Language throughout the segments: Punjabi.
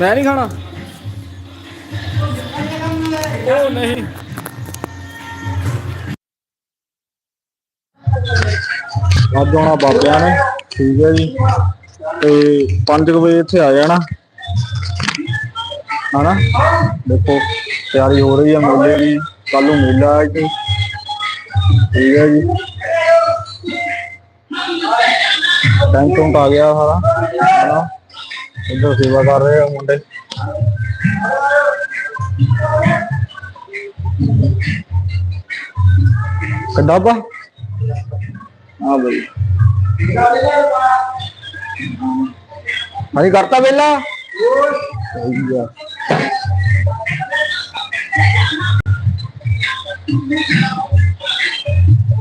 ਮੈਂ ਨਹੀਂ ਖਾਣਾ। ਉਹ ਨਹੀਂ। ਅੱਜ ਆਉਣਾ ਬਾਬਿਆਂ ਨੇ, ਠੀਕ ਹੈ ਜੀ। ਤੇ 5 ਵਜੇ ਇੱਥੇ ਆ ਜਾਣਾ। ਹਨਾ? ਦੇਖੋ, ਤਿਆਰੀ ਹੋ ਰਹੀ ਹੈ ਮੇਲੇ ਦੀ। ਕੱਲ ਨੂੰ ਮੇਲਾ ਹੈ ਇੱਥੇ ਠੀਕ ਹੈ ਜੀ। ਟੈਂਟ ਟੁੰਟ ਆ ਗਿਆ ਸਾਰਾ। ਹਨਾ? ਇੱਧਰ ਸੇਵਾ ਕਰ ਰਹੇ ਆ ਮੁੰਡੇ। ਕੱਢਾ ਪਾ ਹਾਂ ਬਈ। ਹਾਂਜੀ ਕਰਤਾ ਵੇਲਾ?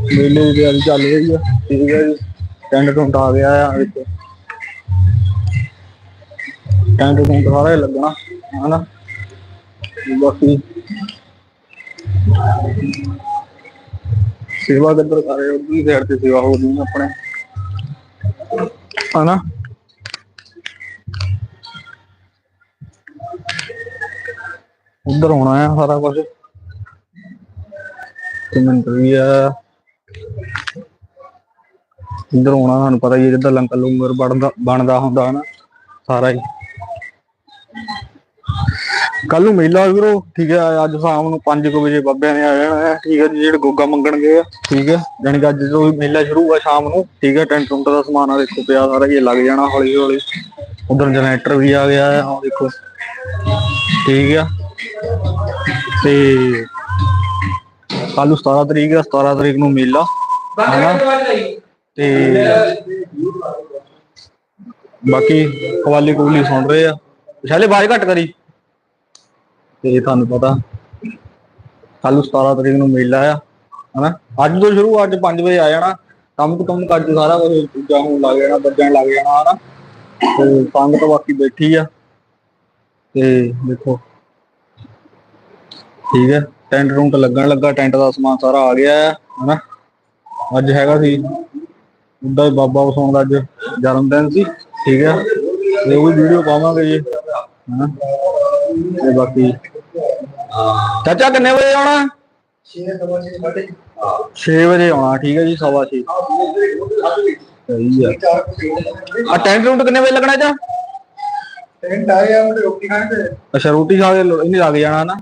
ਮੇਲੇ ਦੀ ਤਿਆਰੀ ਚੱਲ ਰਹੀ ਆ। ਠੀਕ ਹੈ ਜੀ। ਟੈਂਟ ਟੁੰਟ ਆ ਗਿਆ ਆ ਵਿੱਚ। ਟੈਂਟ ਟੁੰਟ ਸਾਰਾ ਹੀ ਲੱਗਣਾ ਹਨਾ ਬਾਕੀ ਸੇਵਾ ਕਿੱਧਰ ਕਰ ਰਹੇ ਹੋ ਉਧਰਲੀ ਸਾਈਡ ਤੇ ਸੇਵਾ ਹੋ ਰਹੀ ਆਪਣੇ ਹਨਾ ਉਧਰ ਹੋਣਾ ਆ ਸਾਰਾ ਕੁਝ ਕਮੈਂਟ ਵੀ ਆ ਇੱਧਰ ਹੋਣਾ ਤੁਹਾਨੂੰ ਪਤਾ ਹੀ ਹੈ ਜਿੱਦਾਂ ਲੰਕਰ ਲੰਗਰ ਬਣਦਾ ਬਣਦਾ ਹੁੰਦਾ ਹਨਾ ਸਾਰਾ ਹੀ ਕੱਲ ਨੂੰ ਮੇਲਾ ਵੀਰੋ, ਠੀਕ ਹੈ, ਅੱਜ ਸ਼ਾਮ ਨੂੰ 5 ਵਜੇ ਬਾਬਿਆਂ ਨੇ ਆ ਜਾਣਾ ਹੈ, ਠੀਕ ਹੈ ਜੀ, ਜਿਹੜੇ ਗੋਗਾ ਮੰਗਣਗੇ ਆ, ਠੀਕ ਹੈ, ਜਾਣੀ ਕਿ ਅੱਜ ਤੋਂ ਮੇਲਾ ਸ਼ੁਰੂ ਹੋਊਗਾ ਸ਼ਾਮ ਨੂੰ, ਠੀਕ ਹੈ, ਟੈਂਟ ਟੁੰਟ ਦਾ ਸਮਾਨ ਆ ਦੇਖੋ ਪਿਆ ਸਾਰਾ ਇਹ ਲੱਗ ਜਾਣਾ ਹੌਲੀ ਹੌਲੀ ਉਧਰ ਜਨਰੇਟਰ ਵੀ ਆ ਗਿਆ ਹੈ ਆਹ ਦੇਖੋ, ਠੀਕ ਆ। ਤੇ ਕੱਲ ਨੂੰ 17 ਤਰੀਕ ਹੈ 17 ਤਰੀਕ ਨੂੰ ਮੇਲਾ, ਹਨਾ? ਤੇ ਬਾਕੀ ਕਵਾਲੀ ਕੂਲੀ ਸੁਣ ਰਹੇ ਆ। ਵਿਸ਼ਾਲੇ ਬਾਜ ਘੱਟ ਕਰੀ। ਤੇ ਤੁਹਾਨੂੰ ਪਤਾ ਕੱਲ ਨੂੰ 17 ਤਰੀਕ ਨੂੰ ਮੇਲਾ ਆ, ਹਨਾ? ਅੱਜ ਤੋਂ ਸ਼ੁਰੂ, ਅੱਜ 5 ਵਜੇ ਆ ਜਾਣਾ। ਕੰਮ ਤੋਂ ਕੰਮ ਕੱਜ ਸਾਰਾ ਕੁਝ ਦੂਜਾ ਹੋਣ ਲੱਗ ਜਾਣਾ, ਵੱਜਣ ਲੱਗ ਜਾਣਾ, ਹਨਾ? ਤੇ ਸੰਗਤ ਬਾਕੀ ਬੈਠੀ ਆ। ਤੇ ਦੇਖੋ। ਠੀਕ ਹੈ ਟੈਂਟ ਟੁੰਟ ਲੱਗਣ ਲੱਗਾ, ਟੈਂਟ ਦਾ ਸਮਾਨ ਸਾਰਾ ਆ ਗਿਆ ਹੈ ਹਨਾ? ਅੱਜ ਹੈਗਾ ਸੀ, ਉਦਾਂ ਹੀ ਬਾਬਾ ਵਸਾਉਣ ਦਾ ਅੱਜ ਜਨਮ ਦਿਨ ਸੀ, ਠੀਕ ਹੈ ਤੇ ਉਹ ਵੀਡੀਓ ਪਾਵਾਂਗੇ ਜੀ, ਹਨਾ? ਤੇ ਬਾਕੀ ਚਾਚਾ ਕਿੰਨੇ ਵਜੇ ਆਉਣਾ? 6 ਵਜੇ ਆਉਣਾ ਠੀਕ ਹੈ ਜੀ ਸਵਾ 6 ਸਹੀ ਆ। ਆ ਟੈਂਟ ਟੁੰਟ ਕਿੰਨੇ ਵਜੇ ਲੱਗਣਾ ਚਾ ਅੱਛਾ ਰੋਟੀ ਖਾ ਕੇ ਇਹਨੇ ਲੱਗ ਜਾਣਾ ਨਾ?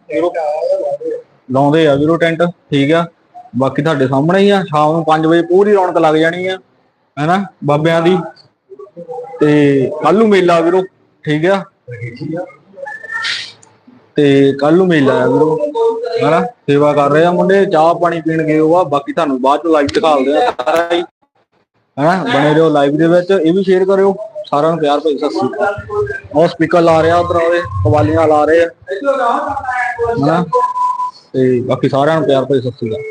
ਲਾਉਂਦੇ ਆ। ਵੀਰੋ ਟੈਂਟ ਠੀਕ ਆ। ਬਾਕੀ ਤੁਹਾਡੇ ਸਾਹਮਣੇ ਹੀ ਆ ਸ਼ਾਮ ਨੂੰ 5 ਵਜੇ ਪੂਰੀ ਰੌਣਕ ਲੱਗ ਜਾਣੀ ਆ ਹੈਨਾ ਬਾਬਿਆਂ ਦੀ। ਤੇ ਕੱਲ ਨੂੰ ਮੇਲਾ ਵੀਰੋ ਠੀਕ ਆ। ਤੇ ਕੱਲ ਨੂੰ ਮੇਲਾ ਆ ਵੀਰੋ। ਹੈਨਾ? ਸੇਵਾ ਕਰ ਰਹੇ ਆ ਮੁੰਡੇ, ਚਾਹ ਪਾਣੀ ਪੀਣ ਗਏ ਉਹ ਬਾਕੀ ਤੁਹਾਨੂੰ ਬਾਅਦ ਚ ਲਾਈਵ ਦਿਖਾਉਂਦੇ ਆ ਸਾਰਾ ਹੀ। ਹੈਨਾ? ਬਣੇ ਰਹੋ ਲਾਈਵ ਦੇ ਵਿੱਚ, ਇਹ ਵੀ ਸ਼ੇਅਰ ਕਰਿਓ। ਸਾਰਿਆਂ ਨੂੰ ਪਿਆਰ ਭਾਈ ਸਤਿ ਸ੍ਰੀ ਅਕਾਲ। ਉਹ ਸਪੀਕਰ ਲਾ ਰਿਹਾ ਉਧਰ ਉਹਦੇ ਕਵਾਲੀਆਂ ਲਾ ਰਹੇ ਆ। ਹੈਨਾ? ਤੇ ਬਾਕੀ ਸਾਰਿਆਂ ਨੂੰ ਪਿਆਰ ਭਾਈ ਸਤਿ ਸ੍ਰੀ ਅਕਾਲ।